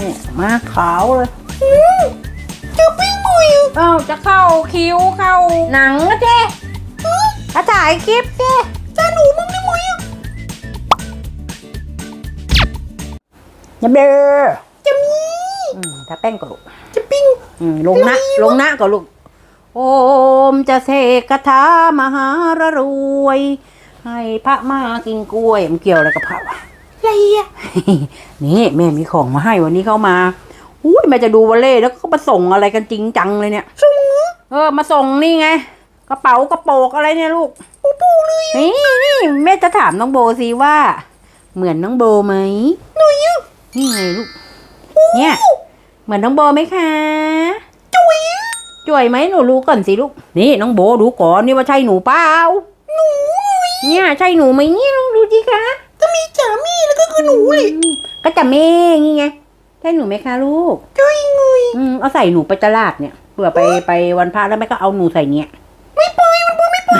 นี่มาขาวเลยจะปิ้งหน่อยอะอ้าวจะเข้าคิวเข้าหนังนะเจ๊ถ้าถ่ายคลิปเจ๊จานหนูมั่งได้ไหมอะอย่าเบลอจะมีอืมถ้าแป้งก็ลูกจะปิ้งอืมลงหน้าลงหน้าก็ลูกโอมจะเสกคาถามหารรวย ให้พระมากินกล้วยมันเกี่ยวอะไรกับพระวะ อะไรอะนี่แม่มีของมาให้วันนี้เข้ามาอุ้ยแม่จะดูวอลเล่แล้วก็มาส่งอะไรกันจริงจังเลยเนี่ยส่งเออมาส่งนี่ไงกระเป๋ากระโปรงอะไรเนี่ยลูกปูปูเลยนี่นี่แม่จะถามน้องโบสิว่า เหมือนน้องโบไหมหน่อยอะนี่ไงลูกเนี่ยเหมือนน้องโบไหมคะจุ๋ยอะจ่วยไหมหนูรู้ก่อนสิลูกนี่น้องโบดูก่อนนี่ว่าใช่หนูเปล่าหนูเลยเนี่ยใช่หนูไหมเนี่ยลองดูสิคะ จะมีจ๋ามีแล้วก็คือหนูเลยอืมก็จะเม่งี้ไงใช่หนูไหมคะลูกจุ๋ยงุยอืมเอาใส่หนูไปตลาดเนี่ยเผื่อไปไปวันพระแล้วแม่ก็เอาหนูใส่เนี่ย ไม่ไปมันพูดไม่ไป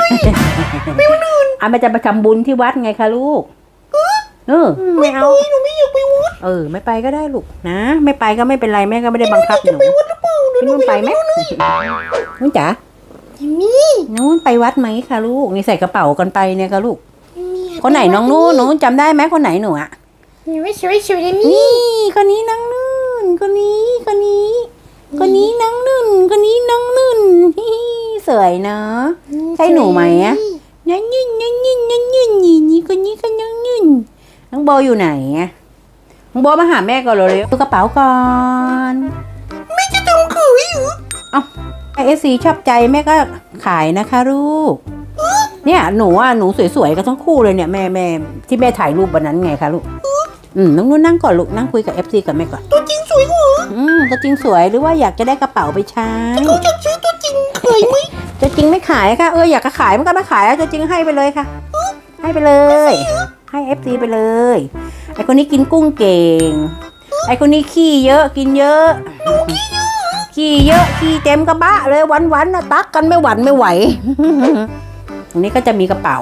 ไปวันอื่นอะแม่จะไปทำบุญที่วัดไงคะลูกเออไม่ไม่ไปเอาหนูไม่อยากไปวัดเออ ไม่ไปก็ได้ลูกนะ ไม่ไปก็ไม่เป็นไรแม่ก็ไม่ได้บังคับหจะนูไปวัดหรือเปล่าเดี๋ยวพี่หนูนุ่นไปไหมนุ่นจ๋ามีนุ่นไปวัดไหมคะลูกนี่ใส่กระเป๋ากันไปเนี่ยคะลูกมี คนไหนน้องนุ่นน้องนุ่นจำได้ไหมคนไหนหนูอะมีไม่สวยสวยเลยนี่นี่ คนนี้น้องนุ่น คนนี้คนนี้ คนนี้น้องนุ่น คนนี้น้องนุ่นฮิฮิสวยเนาะใช่หนูไหมอะยันยินยันยินยันยินนี่นี่คนนี้ก็ยังยินน้องโบอยู่ไหนอะน้องโบมาหาแม่ก่อนเลยดูกระเป๋าก่อนไม่จะทำเขยเหรอไอเอซีชอบใจแม่ก็ขายนะคะลูก เนี่ยหนูอะหนูสวยๆกันทั้งคู่เลยเนี่ยแม่แม่ที่แม่ถ่ายรูปวันนั้นไงคะลูกอืมน้องนุ่นนั่งก่อนลูกนั่งคุยกับเอฟซีกับแม่ก่อนตัวจริงสวยกว่าอืมตัวจริงสวยหรือว่าอยากจะได้กระเป๋าไปใช้เขาจะซื้อตัวจริงเคยไหมตัวจริงไม่ขายค่ะเอออยากจะขายมันก็มาขายแล้วตัวจริงให้ไปเลยค่ะให้ไปเลย ให้เอฟซีไปเลยไอคนนี้กินกุ้งเก่ง ไอคนนี้ขี้เยอะกินเยอะขี้เยอะขี้เต็มกระบะเลยวันๆนะตักกันไม่หวั่นไม่ไหวต รงนี้ก็จะมีกระเป๋า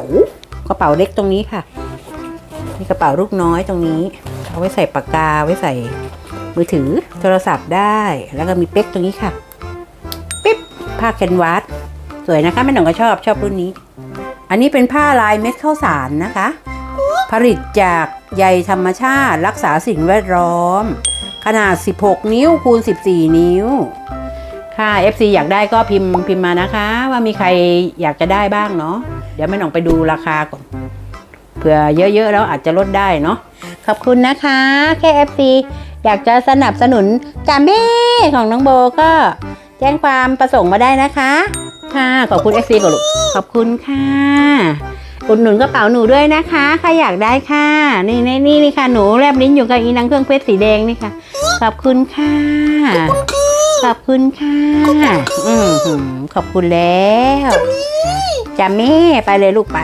กระเป๋าเล็กตรงนี้ค่ะ มีกระเป๋าลูกน้อยตรงนี้ เอาไว้ใส่ปากกาไว้ใส่มือถือโทรศัพท์ได้ แล้วก็มีเป๊กตรงนี้ค่ะปิ๊บผ้าแคนวาสสวยนะคะแม่หน่องก็ชอบชอบรุ่นนี้ อันนี้เป็นผ้าลายเม็ดข้าวสารนะคะ ผลิตจากใยธรรมชาติรักษาสิ่งแวดล้อม ขนาด 16 นิ้วคูณ 14 นิ้ว ค่ะ FC อยากได้ก็พิมพ์พิมพ์มานะคะ ว่ามีใครอยากจะได้บ้างเนาะเดี๋ยวแม่หน่องไปดูราคาก่อนเผื่อเยอะๆแล้วอาจจะลดได้เนาะขอบคุณนะคะ แค่ FC อยากจะสนับสนุนจาแม่ของน้องโบก็แจ้งความประสงค์มาได้นะคะ ค่ะขอบคุณ FC ก่อนลูกขอบคุณค่ะอุดหนุนกระเป๋าหนูด้วยนะคะใครอยากได้ค่ะ นี่นี่นี่นี่ค่ะหนูแลบลิ้นอยู่กับอีนังเครื่องเพชรสีแดงนี่ค่ะ ขอบคุณค่ะ ขอบคุณค่ะอืมหืมขอบคุณแล้วจ้าแม่ไปเลยลูกไป